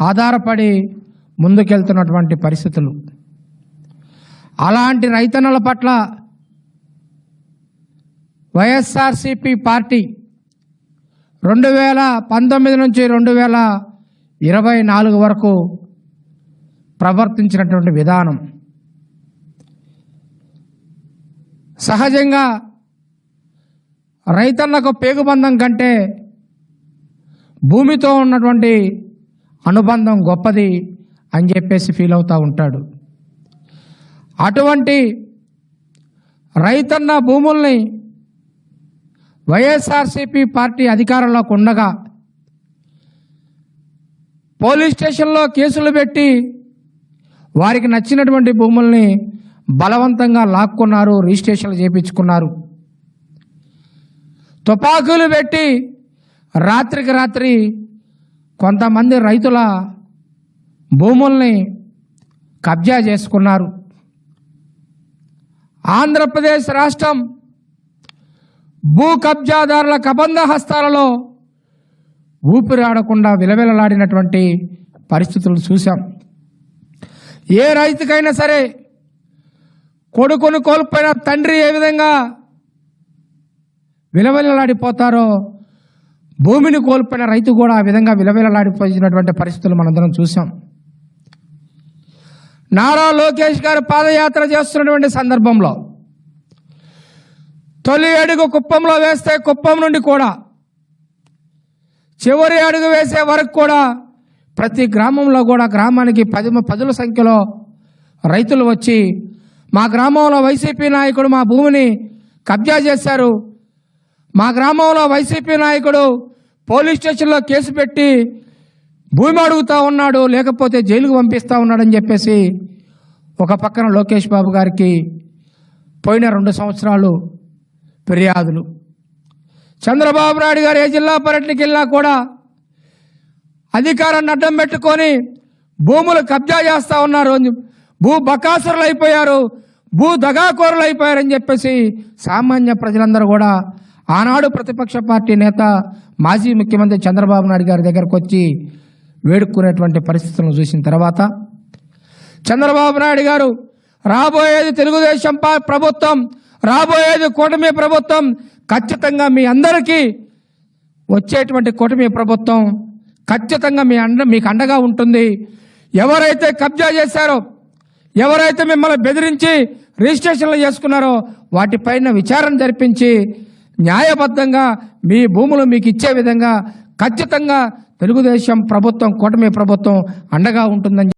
ఆధారపడి ముందుకెళ్తున్నటువంటి పరిస్థితులు. అలాంటి రైతన్నల పట్ల వైఎస్ఆర్సిపి పార్టీ రెండు వేల పంతొమ్మిది నుంచి రెండు వేల ఇరవై నాలుగు వరకు ప్రవర్తించినటువంటి విధానం. సహజంగా రైతన్నకు పేగుబంధం కంటే భూమితో ఉన్నటువంటి అనుబంధం గొప్పది అని చెప్పేసి ఫీల్ అవుతూ ఉంటాడు. అటువంటి రైతన్న భూముల్ని వైఎస్ఆర్సీపీ పార్టీ అధికారంలోకి ఉండగా పోలీస్ స్టేషన్లో కేసులు పెట్టి వారికి నచ్చినటువంటి భూముల్ని బలవంతంగా లాక్కున్నారు రిజిస్ట్రేషన్లు చేయించుకున్నారు తుపాకులు పెట్టి రాత్రికి రాత్రి కొంతమంది రైతుల భూముల్ని కబ్జా చేసుకున్నారు. ఆంధ్రప్రదేశ్ రాష్ట్రం భూ కబ్జాదారుల కబంధ హస్తాలలో ఊపిరాడకుండా విలవిలలాడినటువంటి పరిస్థితులు చూశాం. ఏ రైతుకైనా సరే కొడుకును కోల్పోయిన తండ్రి ఏ విధంగా విలవిలలాడిపోతారో భూమిని కోల్పోయిన రైతు కూడా ఆ విధంగా విలవిలలాడిపోయినటువంటి పరిస్థితులు మనందరం చూసాం నారా లోకేష్ గారు పాదయాత్ర చేస్తున్నటువంటి సందర్భంలో తొలి అడుగు కుప్పంలో వేస్తే కుప్పం నుండి కూడా చివరి అడుగు వేసే వరకు కూడా ప్రతి గ్రామంలో కూడా గ్రామానికి పది పదుల సంఖ్యలో రైతులు వచ్చి మా గ్రామంలో వైసీపీ నాయకుడు మా భూమిని కబ్జా చేశారు. మా గ్రామంలో వైసీపీ నాయకుడు పోలీస్ స్టేషన్లో కేసు పెట్టి భూమి అడుగుతా ఉన్నాడు లేకపోతే జైలుకు పంపిస్తా ఉన్నాడని చెప్పేసి ఒక పక్కన లోకేష్ బాబు గారికి పోయిన రెండు సంవత్సరాలు ఫిర్యాదులు. చంద్రబాబు నాయుడు గారు ఏ జిల్లా పర్యటనకి వెళ్ళినా కూడా అధికారాన్ని అడ్డం పెట్టుకొని భూములు కబ్జా చేస్తూ ఉన్నారు అని భూ బకాసురులు అయిపోయారు భూ దగాకోరులు అయిపోయారని చెప్పేసి సామాన్య ప్రజలందరూ కూడా ఆనాడు ప్రతిపక్ష పార్టీ నేత మాజీ ముఖ్యమంత్రి చంద్రబాబు నాయుడు గారి దగ్గరకు వచ్చి వేడుకునేటువంటి పరిస్థితులను చూసిన తర్వాత చంద్రబాబు నాయుడు గారు రాబోయేది తెలుగుదేశం ప్రభుత్వం రాబోయేది కూటమి ప్రభుత్వం ఖచ్చితంగా మీ అందరికీ వచ్చేటువంటి కూటమి ప్రభుత్వం ఖచ్చితంగా మీ అండ మీకు అండగా ఉంటుంది. ఎవరైతే కబ్జా చేశారో ఎవరైతే మిమ్మల్ని బెదిరించి రిజిస్ట్రేషన్లు చేసుకున్నారో వాటిపైన విచారణ జరిపించి న్యాయబద్ధంగా మీ భూములు మీకు ఇచ్చే విధంగా ఖచ్చితంగా తెలుగుదేశం ప్రభుత్వం కూటమి ప్రభుత్వం అండగా ఉంటుందని